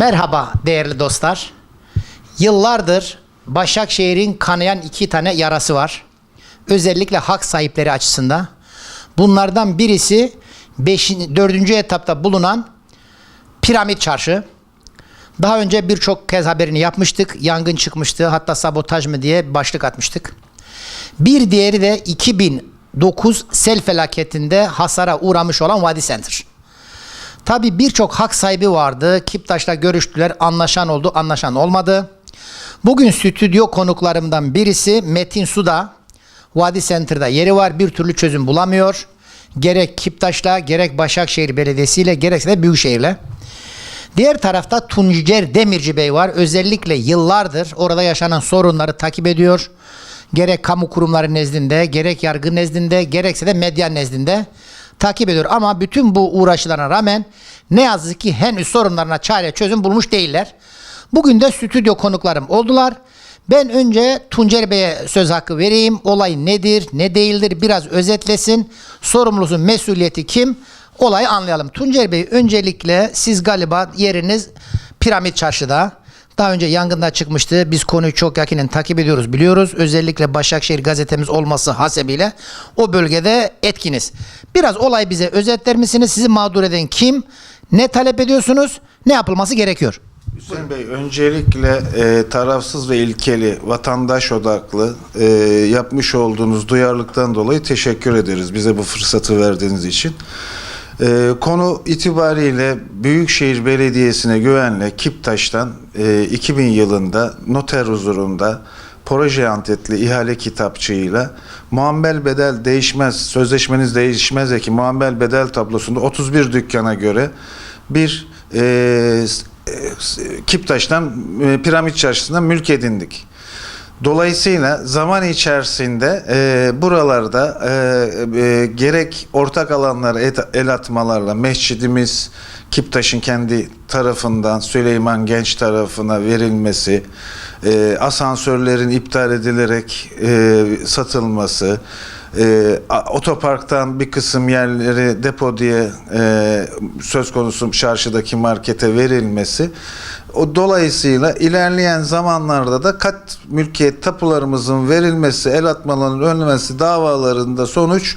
Merhaba değerli dostlar. Yıllardır Başakşehir'in kanayan iki tane yarası var. Özellikle hak sahipleri açısından. Bunlardan birisi 5. 4. etapta bulunan Piramit Çarşı. Daha önce birçok kez haberini yapmıştık. Yangın çıkmıştı. Hatta sabotaj mı diye başlık atmıştık. Bir diğeri de 2009 sel felaketinde hasara uğramış olan Vadi Center. Tabi birçok hak sahibi vardı. Kiptaş'la görüştüler. Anlaşan oldu, anlaşan olmadı. Bugün stüdyo konuklarımdan birisi Metin Suda. Vadi Center'da yeri var. Bir türlü çözüm bulamıyor. Gerek Kiptaş'la, gerek Başakşehir Belediyesi ile, gerekse de Büyükşehir'le. Diğer tarafta Tuncer Demirci Bey var. Özellikle yıllardır orada yaşanan sorunları takip ediyor. Gerek kamu kurumları nezdinde, gerek yargı nezdinde, gerekse de medya nezdinde takip ediyor. Ama bütün bu uğraşlarına rağmen ne yazık ki henüz sorunlarına çare çözüm bulmuş değiller. Bugün de stüdyo konuklarım oldular. Ben önce Tuncer Bey'e söz hakkı vereyim. Olay nedir, ne değildir biraz özetlesin. Sorumlusu, mesuliyeti kim? Olayı anlayalım. Tuncer Bey öncelikle siz galiba yeriniz Piramit Çarşı'da. Daha önce yangında çıkmıştı. Biz konuyu çok yakinen takip ediyoruz, biliyoruz. Özellikle Başakşehir gazetemiz olması hasebiyle o bölgede etkiniz. Biraz olay bize özetler misiniz? Sizi mağdur eden kim? Ne talep ediyorsunuz? Ne yapılması gerekiyor? Hüseyin Bey öncelikle e, tarafsız ve ilkeli, vatandaş odaklı e, yapmış olduğunuz duyarlılıktan dolayı teşekkür ederiz bize bu fırsatı verdiğiniz için. E, konu itibariyle Büyükşehir Belediyesi'ne güvenle Kiptaş'tan e, 2000 yılında noter huzurunda proje antetli ihale kitapçığıyla muamel bedel değişmez, sözleşmeniz değişmez eki muamel bedel tablosunda 31 dükkana göre bir e, e, Kiptaş'tan e, Piramit Çarşısı'ndan mülk edindik. Dolayısıyla zaman içerisinde e, buralarda e, e, gerek ortak alanlara et- el atmalarla mescidimiz Kiptaş'ın kendi tarafından Süleyman Genç tarafına verilmesi, e, asansörlerin iptal edilerek e, satılması, e, otoparktan bir kısım yerleri depo diye e, söz konusu çarşıdaki markete verilmesi o dolayısıyla ilerleyen zamanlarda da kat mülkiyet tapularımızın verilmesi, el atmalarının önlenmesi davalarında sonuç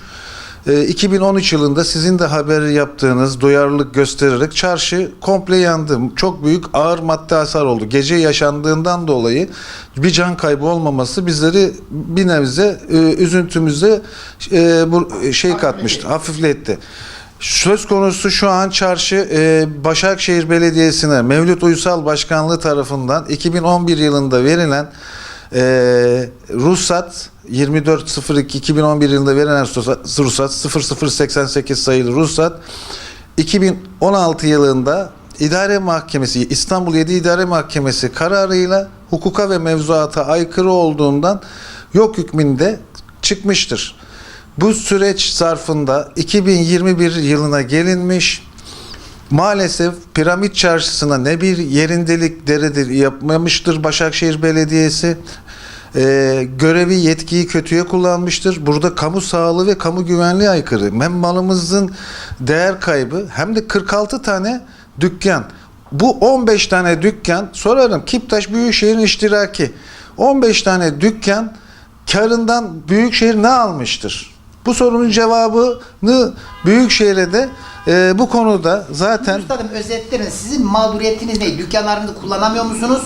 e, 2013 yılında sizin de haberi yaptığınız duyarlılık göstererek çarşı komple yandı. Çok büyük ağır madde hasar oldu. Gece yaşandığından dolayı bir can kaybı olmaması bizleri bir nebze e, üzüntümüze e, bu şey katmıştı, hafifletti. Söz konusu şu an çarşı e, Başakşehir Belediyesi'ne Mevlüt Uysal Başkanlığı tarafından 2011 yılında verilen e, ruhsat 24.02.2011 yılında verilen ruhsat, ruhsat 0088 sayılı ruhsat 2016 yılında İdare Mahkemesi İstanbul 7 İdare Mahkemesi kararıyla hukuka ve mevzuata aykırı olduğundan yok hükmünde çıkmıştır. Bu süreç zarfında 2021 yılına gelinmiş. Maalesef Piramit Çarşısı'na ne bir yerindelik deredir yapmamıştır Başakşehir Belediyesi. Ee, görevi yetkiyi kötüye kullanmıştır. Burada kamu sağlığı ve kamu güvenliği aykırı. Hem malımızın değer kaybı hem de 46 tane dükkan. Bu 15 tane dükkan sorarım Kiptaş Büyükşehir'in iştiraki. 15 tane dükkan karından Büyükşehir ne almıştır? Bu sorunun cevabını Büyükşehir'e de e, bu konuda zaten Üstadım özetlerin. Sizin mağduriyetiniz ne? Dükkanlarını kullanamıyor musunuz?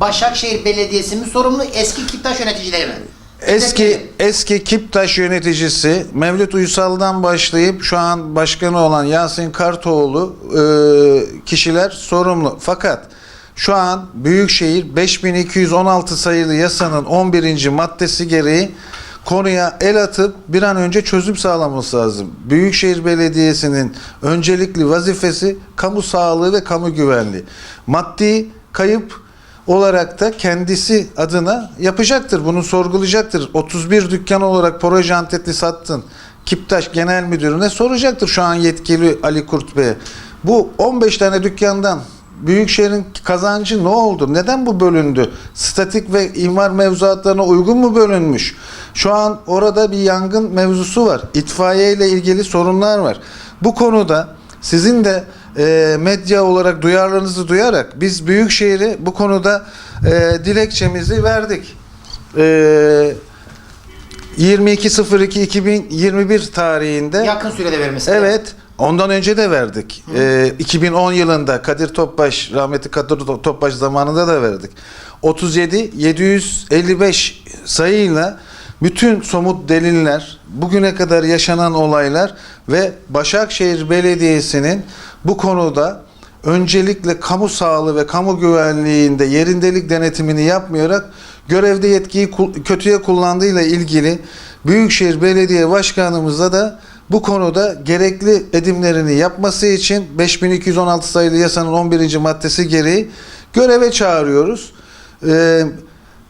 Başakşehir Belediyesi mi sorumlu? Eski Kiptaş yöneticileri mi? eski eski Kiptaş yöneticisi Mevlüt Uysal'dan başlayıp şu an başkanı olan Yasin Kartoğlu e, kişiler sorumlu. Fakat şu an Büyükşehir 5216 sayılı yasanın 11. maddesi gereği konuya el atıp bir an önce çözüm sağlaması lazım. Büyükşehir Belediyesi'nin öncelikli vazifesi kamu sağlığı ve kamu güvenliği. Maddi kayıp olarak da kendisi adına yapacaktır. Bunu sorgulayacaktır. 31 dükkan olarak proje antetli sattın. Kiptaş Genel Müdürü'ne soracaktır şu an yetkili Ali Kurt Bey. Bu 15 tane dükkandan Büyükşehir'in kazancı ne oldu? Neden bu bölündü? Statik ve imar mevzuatlarına uygun mu bölünmüş? Şu an orada bir yangın mevzusu var. İtfaiye ile ilgili sorunlar var. Bu konuda sizin de e, medya olarak duyarlılığınızı duyarak biz Büyükşehir'e bu konuda e, dilekçemizi verdik. E, 22.02.2021 tarihinde Yakın sürede vermesi. Evet. Ondan önce de verdik. Ee, 2010 yılında Kadir Topbaş, rahmetli Kadir Topbaş zamanında da verdik. 37 755 sayıyla bütün somut deliller, bugüne kadar yaşanan olaylar ve Başakşehir Belediyesi'nin bu konuda öncelikle kamu sağlığı ve kamu güvenliğinde yerindelik denetimini yapmayarak görevde yetkiyi kötüye kullandığıyla ilgili Büyükşehir Belediye Başkanımızla da bu konuda gerekli edimlerini yapması için 5216 sayılı yasanın 11. maddesi gereği göreve çağırıyoruz. Ee,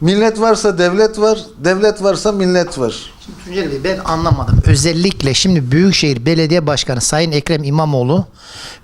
millet varsa devlet var, devlet varsa millet var. Şimdi Tunceli Bey ben anlamadım. Özellikle şimdi Büyükşehir Belediye Başkanı Sayın Ekrem İmamoğlu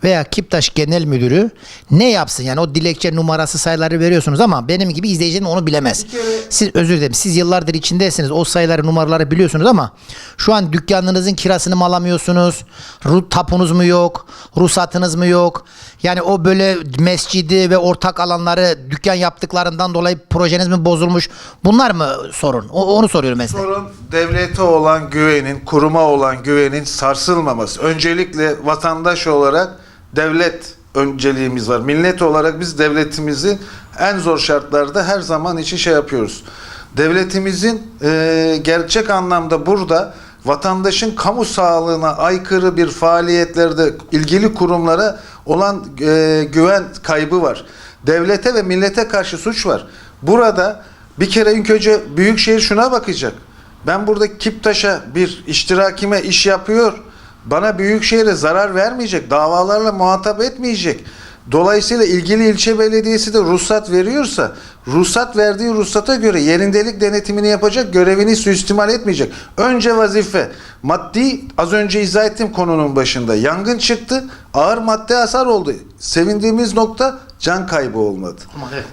veya Kiptaş Genel Müdürü ne yapsın? Yani o dilekçe numarası sayıları veriyorsunuz ama benim gibi izleyicinin onu bilemez. Siz özür dilerim. Siz yıllardır içindesiniz. O sayıları numaraları biliyorsunuz ama şu an dükkanınızın kirasını mı alamıyorsunuz? Ru- Tapunuz mu yok? Ruhsatınız mı yok? Yani o böyle mescidi ve ortak alanları dükkan yaptıklarından dolayı projeniz mi bozulmuş? Bunlar mı sorun? O- onu soruyorum size. Sorun devlete olan güvenin, kuruma olan güvenin sarsılmaması. Öncelikle vatandaş olarak devlet önceliğimiz var. Millet olarak biz devletimizi en zor şartlarda her zaman için şey yapıyoruz. Devletimizin e, gerçek anlamda burada vatandaşın kamu sağlığına aykırı bir faaliyetlerde ilgili kurumlara olan e, güven kaybı var. Devlete ve millete karşı suç var. Burada bir kere ilk önce Büyükşehir şuna bakacak. Ben burada Kiptaş'a bir iştirakime iş yapıyor. Bana Büyükşehir'e zarar vermeyecek. Davalarla muhatap etmeyecek. Dolayısıyla ilgili ilçe belediyesi de ruhsat veriyorsa ruhsat verdiği ruhsata göre yerindelik denetimini yapacak, görevini suistimal etmeyecek. Önce vazife maddi az önce izah ettiğim konunun başında yangın çıktı, ağır madde hasar oldu. Sevindiğimiz nokta can kaybı olmadı.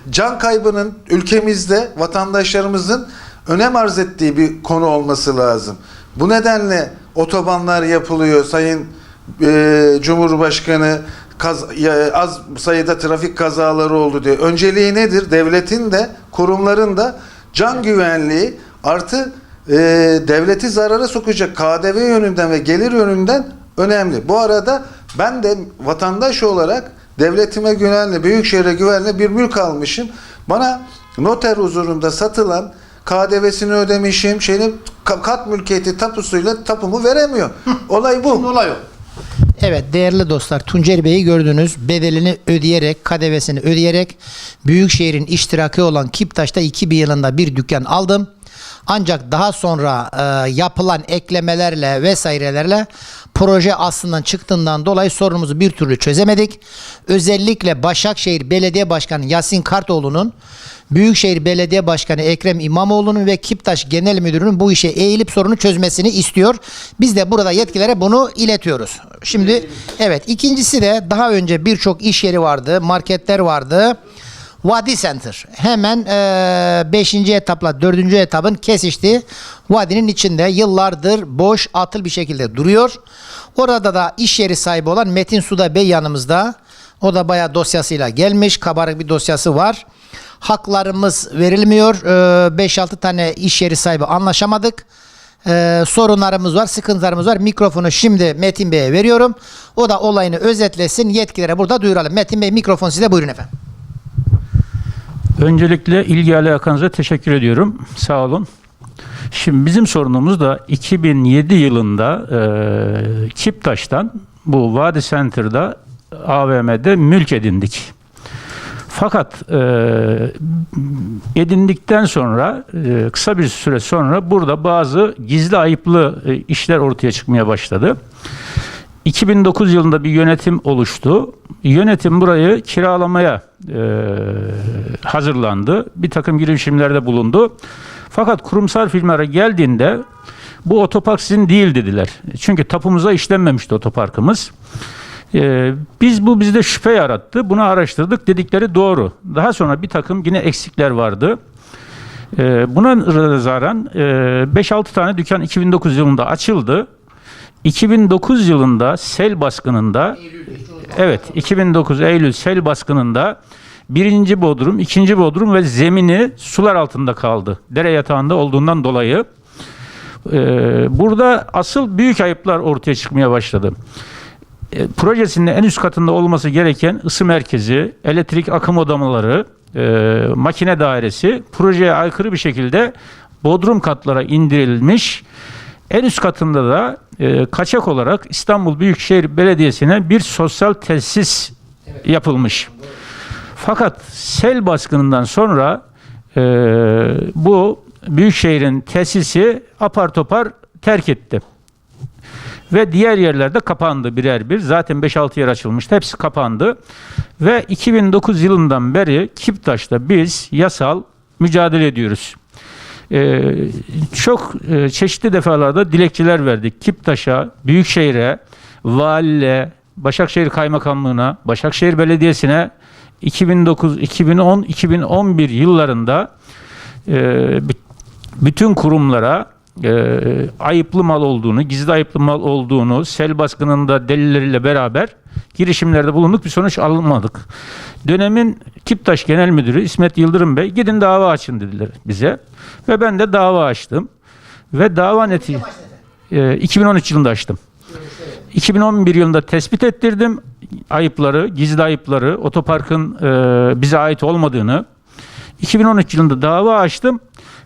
Can kaybının ülkemizde vatandaşlarımızın önem arz ettiği bir konu olması lazım. Bu nedenle otobanlar yapılıyor. Sayın e, Cumhurbaşkanı kaz, ya, az sayıda trafik kazaları oldu diye. Önceliği nedir? Devletin de kurumların da can güvenliği artı e, devleti zarara sokacak KDV yönünden ve gelir yönünden önemli. Bu arada ben de vatandaş olarak devletime güvenle, büyükşehire güvenle bir mülk almışım. Bana noter huzurunda satılan KDV'sini ödemişim. Şeyini ka- kat mülkiyeti tapusuyla tapumu veremiyor. Olay bu. olay o. Evet değerli dostlar Tunceli Bey'i gördünüz. Bedelini ödeyerek, KDV'sini ödeyerek Büyükşehir'in iştirakı olan Kiptaş'ta 2000 yılında bir dükkan aldım. Ancak daha sonra e, yapılan eklemelerle vesairelerle proje aslında çıktığından dolayı sorunumuzu bir türlü çözemedik. Özellikle Başakşehir Belediye Başkanı Yasin Kartoğlu'nun Büyükşehir Belediye Başkanı Ekrem İmamoğlu'nun ve Kiptaş Genel Müdürü'nün bu işe eğilip sorunu çözmesini istiyor. Biz de burada yetkilere bunu iletiyoruz. Şimdi evet ikincisi de daha önce birçok iş yeri vardı, marketler vardı. Vadi Center hemen 5. etapla 4. etapın kesiştiği vadinin içinde yıllardır boş atıl bir şekilde duruyor. Orada da iş yeri sahibi olan Metin Suda Bey yanımızda. O da bayağı dosyasıyla gelmiş. Kabarık bir dosyası var. Haklarımız verilmiyor. 5-6 tane iş yeri sahibi anlaşamadık. Ee, sorunlarımız var, sıkıntılarımız var. Mikrofonu şimdi Metin Bey'e veriyorum. O da olayını özetlesin. Yetkililere burada duyuralım. Metin Bey mikrofon size buyurun efendim. Öncelikle ilgi alakanıza teşekkür ediyorum. Sağ olun. Şimdi bizim sorunumuz da 2007 yılında e, Kiptaş'tan bu Vadi Center'da AVM'de mülk edindik. Fakat e, edindikten sonra e, kısa bir süre sonra burada bazı gizli ayıplı e, işler ortaya çıkmaya başladı. 2009 yılında bir yönetim oluştu. Yönetim burayı kiralamaya e, hazırlandı. Bir takım girişimlerde bulundu. Fakat kurumsal firmalara geldiğinde bu otopark sizin değil dediler. Çünkü tapumuza işlenmemişti otoparkımız. E, biz bu bizde şüphe yarattı. Bunu araştırdık. Dedikleri doğru. Daha sonra bir takım yine eksikler vardı. E, buna nazaran e, 5-6 tane dükkan 2009 yılında açıldı. 2009 yılında sel baskınında evet 2009 Eylül sel baskınında birinci bodrum, ikinci bodrum ve zemini sular altında kaldı. Dere yatağında olduğundan dolayı. Ee, burada asıl büyük ayıplar ortaya çıkmaya başladı. E, projesinin en üst katında olması gereken ısı merkezi, elektrik akım odamaları, e, makine dairesi projeye aykırı bir şekilde bodrum katlara indirilmiş. En üst katında da e, kaçak olarak İstanbul Büyükşehir Belediyesi'ne bir sosyal tesis yapılmış. Fakat sel baskınından sonra e, bu Büyükşehir'in tesisi apar topar terk etti. Ve diğer yerlerde kapandı birer bir. Zaten 5-6 yer açılmıştı. Hepsi kapandı. Ve 2009 yılından beri Kiptaş'ta biz yasal mücadele ediyoruz. Ee, çok e, çeşitli defalarda dilekçeler verdik. Kiptaş'a, Büyükşehir'e, Valiliğe, Başakşehir Kaymakamlığı'na, Başakşehir Belediyesi'ne 2009, 2010, 2011 yıllarında e, bü- bütün kurumlara e, ayıplı mal olduğunu, gizli ayıplı mal olduğunu, sel baskınında delilleriyle beraber girişimlerde bulunduk. Bir sonuç alınmadık. Dönemin Kiptaş Genel Müdürü İsmet Yıldırım Bey gidin dava açın dediler bize. Ve ben de dava açtım. Ve dava neti e, 2013 yılında açtım. 2011 yılında tespit ettirdim ayıpları, gizli ayıpları, otoparkın e, bize ait olmadığını. 2013 yılında dava açtım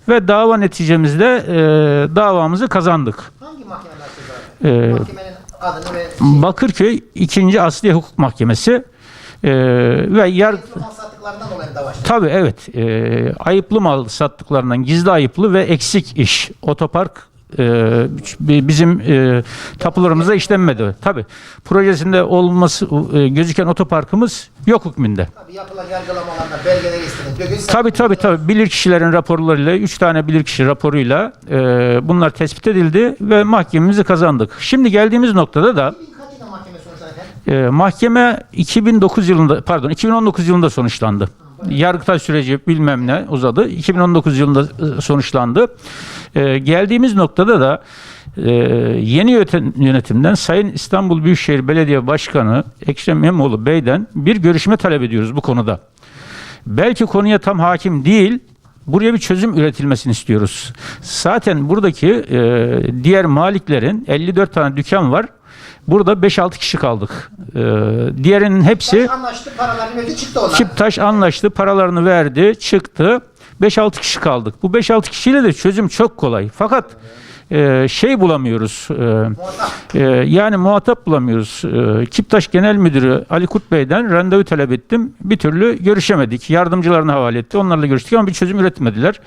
ve dava neticemizde e, davamızı kazandık. Hangi mahkemeler? E, Mahkemenin adını ve Bakırköy 2. Asliye Hukuk Mahkemesi e, ve mal sattıklarından dolayı dava açtı? tabii evet e, ayıplı mal sattıklarından gizli ayıplı ve eksik iş otopark e, bizim e, tapularımıza işlenmedi. Tabii projesinde olması e, gözüken otoparkımız yok hükmünde. Tabii yapılan yargılamalarda belgeleri istediniz. Bugün sen- Tabii tabii tabii bilirkişilerin raporlarıyla 3 tane bilirkişi raporuyla e, bunlar tespit edildi ve mahkememizi kazandık. Şimdi geldiğimiz noktada da e, mahkeme 2009 yılında pardon 2019 yılında sonuçlandı. Yargıtay süreci bilmem ne uzadı. 2019 yılında e, sonuçlandı. E, geldiğimiz noktada da e, yeni yönetim- yönetimden Sayın İstanbul Büyükşehir Belediye Başkanı Ekrem İmamoğlu Bey'den bir görüşme talep ediyoruz bu konuda. Belki konuya tam hakim değil, buraya bir çözüm üretilmesini istiyoruz. Zaten buradaki e, diğer maliklerin 54 tane dükkan var. Burada 5-6 kişi kaldık. E, diğerinin hepsi Taş anlaştı, paralarını verdi, çıktı onlar. Anlaştı, paralarını verdi, çıktı. 5-6 kişi kaldık. Bu 5-6 kişiyle de çözüm çok kolay. Fakat e, şey bulamıyoruz. e, ee, yani muhatap bulamıyoruz. Ee, Kiptaş Genel Müdürü Ali Kurt Bey'den randevu talep ettim. Bir türlü görüşemedik. Yardımcılarına havale etti. Onlarla görüştük ama bir çözüm üretmediler.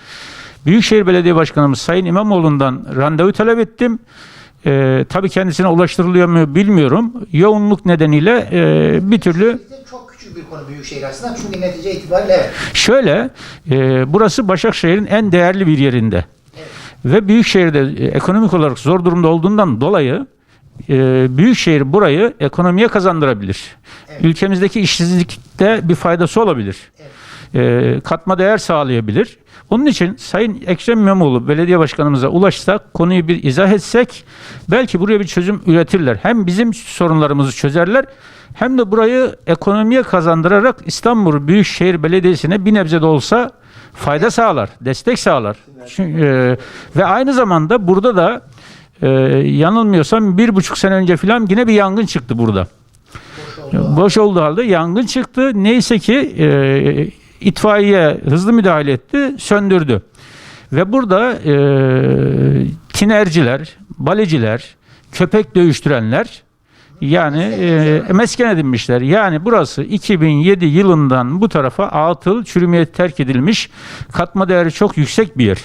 Büyükşehir Belediye Başkanımız Sayın İmamoğlu'ndan randevu talep ettim. Ee, tabii kendisine ulaştırılıyor mu bilmiyorum. Yoğunluk nedeniyle e, bir türlü Çok küçük bir konu Büyükşehir açısından çünkü netice itibariyle evet. Şöyle, e, burası Başakşehir'in en değerli bir yerinde. Ve Büyükşehir'de e, ekonomik olarak zor durumda olduğundan dolayı e, Büyükşehir burayı ekonomiye kazandırabilir. Ülkemizdeki işsizlikte bir faydası olabilir. E, katma değer sağlayabilir. Onun için Sayın Ekrem İmamoğlu belediye başkanımıza ulaşsak, konuyu bir izah etsek belki buraya bir çözüm üretirler. Hem bizim sorunlarımızı çözerler hem de burayı ekonomiye kazandırarak İstanbul Büyükşehir Belediyesi'ne bir nebze de olsa fayda sağlar, destek sağlar. Çünkü, e, ve aynı zamanda burada da e, yanılmıyorsam bir buçuk sene önce falan yine bir yangın çıktı burada. Boş olduğu halde yangın çıktı. Neyse ki e, itfaiye hızlı müdahale etti, söndürdü. Ve burada e, tinerciler, baleciler, köpek dövüştürenler yani e, mesken edinmişler. Yani burası 2007 yılından bu tarafa atıl, çürümeye terk edilmiş, katma değeri çok yüksek bir yer.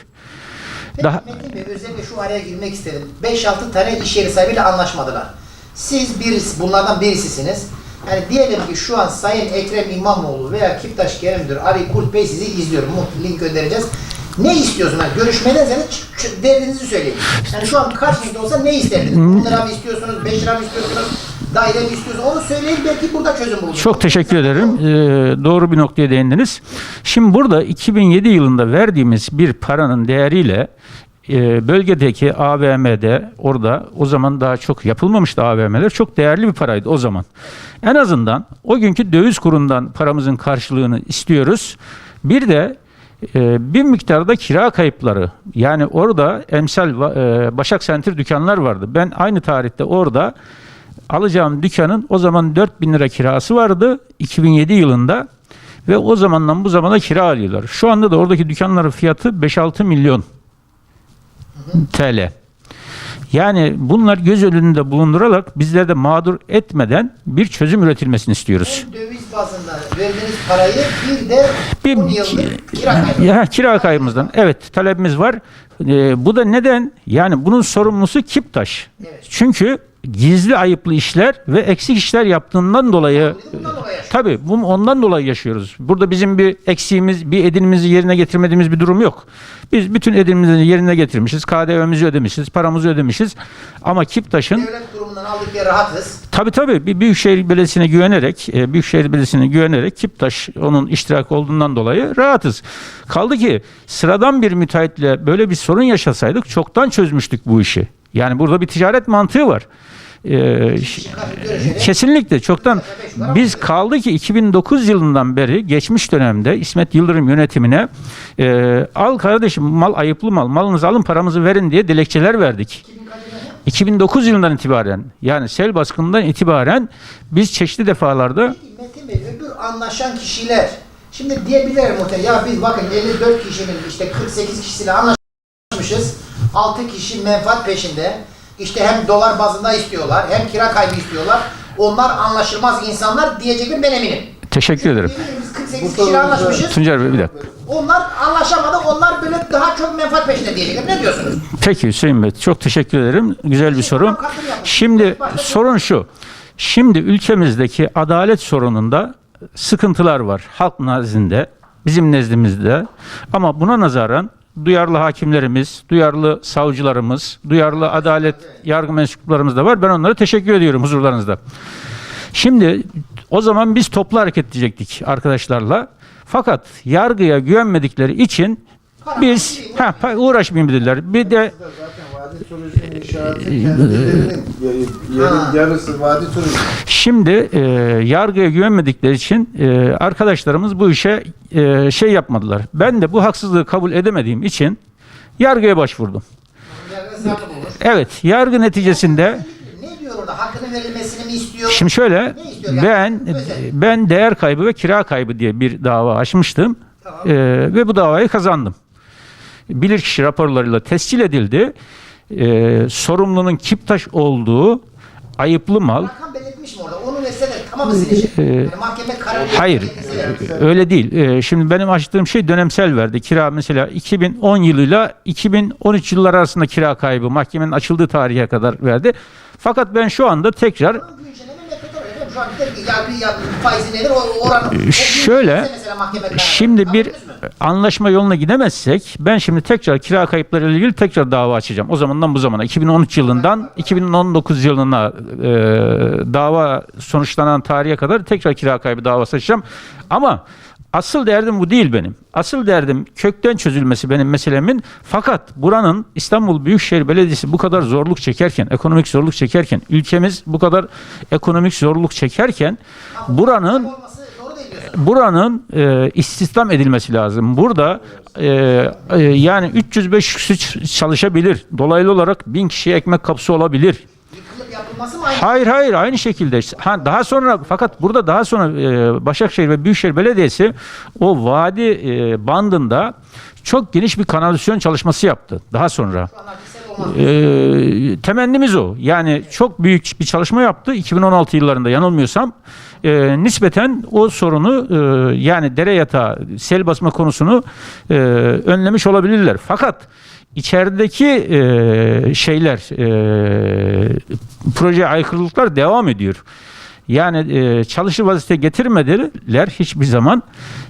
Peki Daha- Metin Bey özellikle şu araya girmek istedim. 5-6 tane iş yeri sahibiyle anlaşmadılar. Siz birisi, bunlardan birisisiniz. Yani diyelim ki şu an Sayın Ekrem İmamoğlu veya Kiptaş Müdürü Ali Kurt Bey sizi izliyor. Link göndereceğiz. Ne istiyorsunuz? Yani görüşmeden ç- derdinizi söyleyin. Yani şu an karşınızda olsa ne isterdiniz? 10 lira mı istiyorsunuz? 5 lira mı istiyorsunuz? Daire mi istiyorsunuz? Onu söyleyin belki burada çözüm buluruz. Çok teşekkür ederim. Ee, doğru bir noktaya değindiniz. Şimdi burada 2007 yılında verdiğimiz bir paranın değeriyle e, bölgedeki AVM'de orada o zaman daha çok yapılmamıştı AVM'ler. Çok değerli bir paraydı o zaman. En azından o günkü döviz kurundan paramızın karşılığını istiyoruz. Bir de e, bir miktarda kira kayıpları. Yani orada emsal e, Başak Sentir dükkanlar vardı. Ben aynı tarihte orada alacağım dükkanın o zaman 4000 lira kirası vardı 2007 yılında ve o zamandan bu zamana kira alıyorlar. Şu anda da oradaki dükkanların fiyatı 5-6 milyon TL. Yani bunlar göz önünde bulundurarak bizleri de mağdur etmeden bir çözüm üretilmesini istiyoruz. Hem döviz bazında verdiğiniz parayı bir de Bir 10 yıllık kira kaybı. ya, kira kaybımızdan. Evet talebimiz var. Ee, bu da neden? Yani bunun sorumlusu Kiptaş. Evet. Çünkü gizli ayıplı işler ve eksik işler yaptığından dolayı bu ondan dolayı yaşıyoruz. Burada bizim bir eksiğimiz, bir edinimizi yerine getirmediğimiz bir durum yok. Biz bütün edinimizi yerine getirmişiz. KDV'mizi ödemişiz, paramızı ödemişiz. Ama Kiptaş'ın Devlet kurumundan aldık diye rahatız. Tabii tabii bir Büyükşehir Belediyesi'ne güvenerek, e, Büyükşehir Belediyesi'ne güvenerek Kiptaş onun iştirak olduğundan dolayı rahatız. Kaldı ki sıradan bir müteahhitle böyle bir sorun yaşasaydık çoktan çözmüştük bu işi. Yani burada bir ticaret mantığı var. Ee, kesinlikle çoktan biz kaldı ki 2009 yılından beri geçmiş dönemde İsmet Yıldırım yönetimine e, al kardeşim mal ayıplı mal malınızı alın paramızı verin diye dilekçeler verdik. 2009 yılından itibaren yani sel baskından itibaren biz çeşitli defalarda Metin Bey öbür anlaşan kişiler şimdi diyebilirler muhtemelen ya biz bakın 54 kişinin işte 48 kişisiyle anlaşmışız. 6 kişi menfaat peşinde. İşte hem dolar bazında istiyorlar hem kira kaybı istiyorlar. Onlar anlaşılmaz insanlar diyecekler ben eminim. teşekkür ederim. Biz 48 kişiyle anlaşmışız. Tuncer Bey bir dakika. Onlar anlaşamadı. Onlar böyle daha çok menfaat peşinde diyecekler. Ne diyorsunuz? Peki Hüseyin Bey çok teşekkür ederim. Güzel bir soru. Şimdi sorun şu. Şimdi ülkemizdeki adalet sorununda sıkıntılar var. Halk nezdinde, bizim nezdimizde. Ama buna nazaran duyarlı hakimlerimiz, duyarlı savcılarımız, duyarlı adalet yargı mensuplarımız da var. Ben onlara teşekkür ediyorum huzurlarınızda. Şimdi o zaman biz toplu hareket edecektik arkadaşlarla. Fakat yargıya güvenmedikleri için biz ha, uğraşmayayım dediler. Bir de İnşaatı kendilerinin yarısı vadi turizmi. Şimdi e, yargıya güvenmedikleri için e, arkadaşlarımız bu işe e, şey yapmadılar. Ben de bu haksızlığı kabul edemediğim için yargıya başvurdum. Evet, yargı neticesinde Ne diyor orada? Hakkının verilmesini mi istiyor? şimdi şöyle istiyor yani? ben Özel. ben değer kaybı ve kira kaybı diye bir dava açmıştım. Tamam. E, ve bu davayı kazandım. Bilirkişi raporlarıyla tescil edildi. E, sorumlunun Kiptaş olduğu ayıplı mal Rakam belirtmiş mi orada? Onu verse de tamamı silecek. Ee, yani mahkeme kararı Hayır, e, öyle değil. E, Şimdi benim açtığım şey dönemsel verdi. Kira mesela 2010 yılıyla 2013 yılları arasında kira kaybı mahkemenin açıldığı tarihe kadar verdi. Fakat ben şu anda tekrar Bunun güncelleme metodu var efendim. Şu an der ki yargı yargı faizi nedir? O oranı. o gün şöyle, verirse mesela mahkeme kararı. şimdi bir Anladınız mı? Anlaşma yoluna gidemezsek ben şimdi tekrar kira kayıpları ile ilgili tekrar dava açacağım. O zamandan bu zamana 2013 yılından 2019 yılına e, dava sonuçlanan tarihe kadar tekrar kira kaybı davası açacağım. Ama asıl derdim bu değil benim. Asıl derdim kökten çözülmesi benim meselemin. Fakat buranın İstanbul Büyükşehir Belediyesi bu kadar zorluk çekerken, ekonomik zorluk çekerken, ülkemiz bu kadar ekonomik zorluk çekerken buranın olması doğru değil diyorsun. Buranın e, istihdam edilmesi lazım. Burada e, e, yani 300-500 kişi çalışabilir. Dolaylı olarak 1000 kişiye ekmek kapısı olabilir. Hayır hayır aynı şekilde. Ha, daha sonra fakat burada daha sonra e, Başakşehir ve Büyükşehir Belediyesi o vadi e, bandında çok geniş bir kanalizasyon çalışması yaptı. Daha sonra. Ee, temennimiz o. Yani çok büyük bir çalışma yaptı 2016 yıllarında yanılmıyorsam. Ee, nispeten o sorunu e, yani dere yatağı, sel basma konusunu e, önlemiş olabilirler. Fakat içerideki e, şeyler, e, proje aykırılıklar devam ediyor. Yani e, çalışır vaziyete getirmediler hiçbir zaman.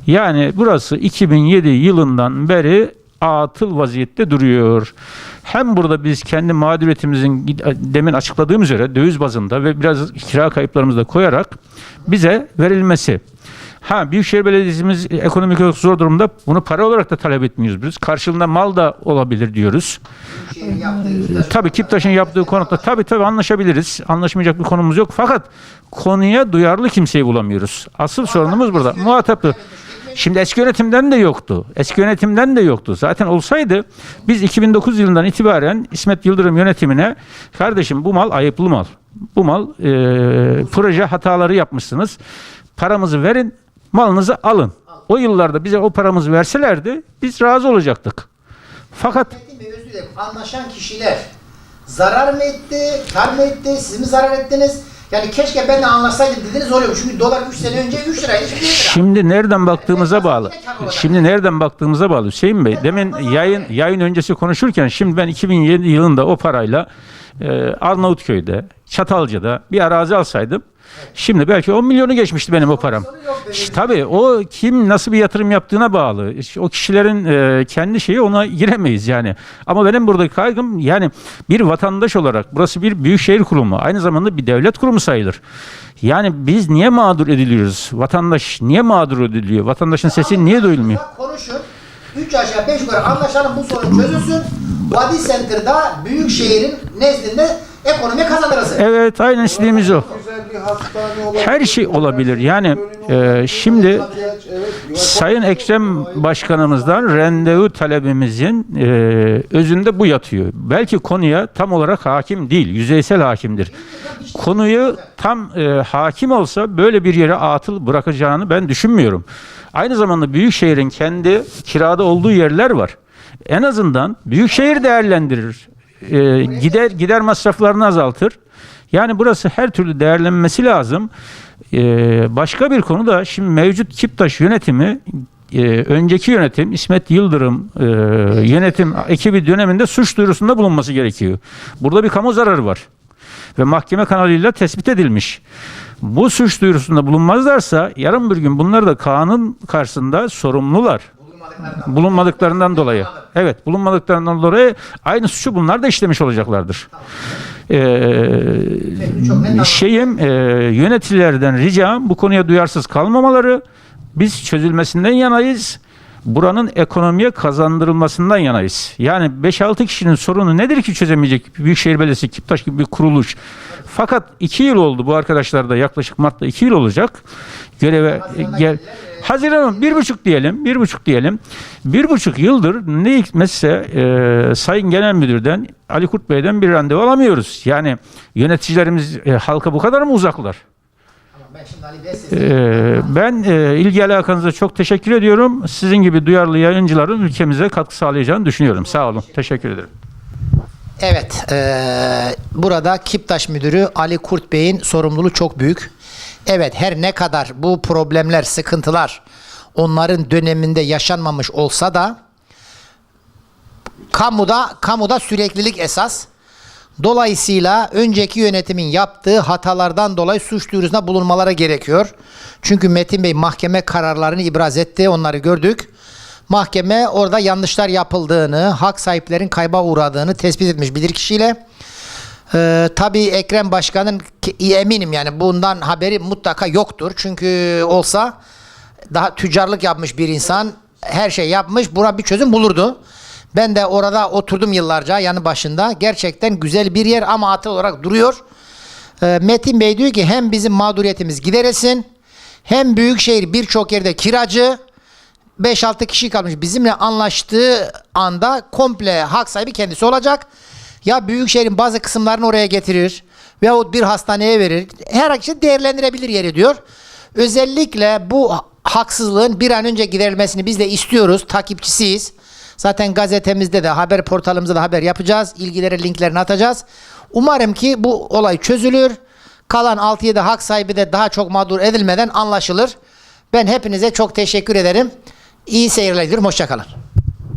Yani burası 2007 yılından beri atıl vaziyette duruyor. Hem burada biz kendi mağduriyetimizin demin açıkladığım üzere döviz bazında ve biraz kira kayıplarımızı da koyarak bize verilmesi. Ha Büyükşehir Belediye'miz ekonomik olarak zor durumda. Bunu para olarak da talep etmiyoruz biz. Karşılığında mal da olabilir diyoruz. Tabii Kiptaş'ın yaptığı konuda tabii tabii anlaşabiliriz. Anlaşmayacak bir konumuz yok. Fakat konuya duyarlı kimseyi bulamıyoruz. Asıl sorunumuz burada. Muhataplı. Şimdi eski yönetimden de yoktu. Eski yönetimden de yoktu. Zaten olsaydı biz 2009 yılından itibaren İsmet Yıldırım yönetimine kardeşim bu mal ayıplı mal. Bu mal e, proje hataları yapmışsınız. Paramızı verin, malınızı alın. O yıllarda bize o paramızı verselerdi biz razı olacaktık. Fakat özür dilerim. Anlaşan kişiler zarar mı etti, kar mı etti, siz mi zarar ettiniz? Yani keşke benimle anlaşsaydım dediniz oluyor. Çünkü dolar 3 sene önce 3 liraydı şimdi 1 lira. Şimdi nereden baktığımıza bağlı. Şimdi nereden baktığımıza bağlı Hüseyin Bey. Demin yayın yayın öncesi konuşurken şimdi ben 2007 yılında o parayla e, Arnavutköy'de, Çatalca'da bir arazi alsaydım Şimdi belki 10 milyonu geçmişti benim o param. Tabii o kim nasıl bir yatırım yaptığına bağlı. O kişilerin e, kendi şeyi ona giremeyiz yani. Ama benim buradaki kaygım yani bir vatandaş olarak burası bir büyükşehir kurumu. Aynı zamanda bir devlet kurumu sayılır. Yani biz niye mağdur ediliyoruz? Vatandaş niye mağdur ediliyor? Vatandaşın sesi niye duyulmuyor? Konuşun. 3 aşağı 5 yukarı anlaşalım bu sorun çözülsün. Body Center'da büyük şehrin nezdinde ekonomi kazanırız. Evet aynen istediğimiz o. Her şey olabilir. Yani e, şimdi Sayın Ekrem Başkanımızdan randevu talebimizin e, özünde bu yatıyor. Belki konuya tam olarak hakim değil, yüzeysel hakimdir. Konuyu tam e, hakim olsa böyle bir yere atıl bırakacağını ben düşünmüyorum. Aynı zamanda Büyükşehir'in kendi kirada olduğu yerler var. En azından Büyükşehir değerlendirir. E, gider gider masraflarını azaltır. Yani burası her türlü değerlenmesi lazım. Ee, başka bir konu da şimdi mevcut Kiptaş yönetimi e, önceki yönetim İsmet Yıldırım e, yönetim ekibi döneminde suç duyurusunda bulunması gerekiyor. Burada bir kamu zararı var ve mahkeme kanalıyla tespit edilmiş. Bu suç duyurusunda bulunmazlarsa yarın bir gün bunlar da kanun karşısında sorumlular. Bulunmadıklarından dolayı. Evet, bulunmadıklarından dolayı aynı suçu bunlar da işlemiş olacaklardır. Ee, şeyim e, yöneticilerden ricam bu konuya duyarsız kalmamaları. Biz çözülmesinden yanayız. Buranın ekonomiye kazandırılmasından yanayız. Yani 5-6 kişinin sorunu nedir ki çözemeyecek Büyükşehir Belediyesi, Kiptaş gibi bir kuruluş. Fakat 2 yıl oldu bu arkadaşlar da yaklaşık Mart'ta 2 yıl olacak. Göreve e, gel. Haziran bir buçuk diyelim, bir buçuk diyelim. Bir buçuk yıldır ne hikmetse e, Sayın Genel Müdür'den Ali Kurt Bey'den bir randevu alamıyoruz. Yani yöneticilerimiz e, halka bu kadar mı uzaklar? Ben. Ee, ben e, ilgi alakanıza çok teşekkür ediyorum. Sizin gibi duyarlı yayıncıların ülkemize katkı sağlayacağını düşünüyorum. Sağ olun. Teşekkür ederim. Evet, eee, burada Kiptaş Müdürü Ali Kurt Bey'in sorumluluğu çok büyük. Evet, her ne kadar bu problemler, sıkıntılar onların döneminde yaşanmamış olsa da kamuda kamuda süreklilik esas. Dolayısıyla önceki yönetimin yaptığı hatalardan dolayı suç duyurusunda bulunmaları gerekiyor. Çünkü Metin Bey mahkeme kararlarını ibraz etti. Onları gördük. Mahkeme orada yanlışlar yapıldığını, hak sahiplerin kayba uğradığını tespit etmiş bilirkişiyle. Ee, tabii Ekrem Başkan'ın eminim yani bundan haberi mutlaka yoktur. Çünkü olsa daha tüccarlık yapmış bir insan her şey yapmış buna bir çözüm bulurdu. Ben de orada oturdum yıllarca yanı başında. Gerçekten güzel bir yer ama atıl olarak duruyor. Ee, Metin Bey diyor ki hem bizim mağduriyetimiz gideresin hem Büyükşehir birçok yerde kiracı 5-6 kişi kalmış. Bizimle anlaştığı anda komple hak sahibi kendisi olacak. Ya Büyükşehir'in bazı kısımlarını oraya getirir veyahut bir hastaneye verir. Her kişi değerlendirebilir yeri diyor. Özellikle bu haksızlığın bir an önce giderilmesini biz de istiyoruz. Takipçisiyiz. Zaten gazetemizde de haber portalımızda da haber yapacağız. İlgilere linklerini atacağız. Umarım ki bu olay çözülür. Kalan 6-7 hak sahibi de daha çok mağdur edilmeden anlaşılır. Ben hepinize çok teşekkür ederim. İyi seyirler diliyorum. Hoşçakalın.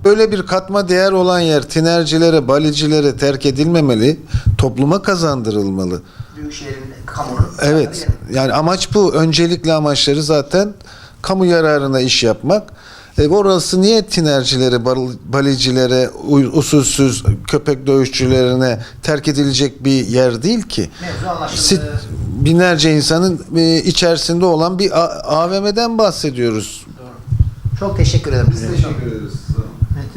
Böyle bir katma değer olan yer tinercilere, balicilere terk edilmemeli, topluma kazandırılmalı. Büyükşehir'in kamunun. Evet. Yani amaç bu. Öncelikli amaçları zaten kamu yararına iş yapmak. E, orası niye tinercilere, bal, balicilere, usulsüz köpek dövüşçülerine terk edilecek bir yer değil ki? Sit, binlerce insanın e, içerisinde olan bir AVM'den bahsediyoruz. Çok teşekkür ederim. Teşekkür ederiz.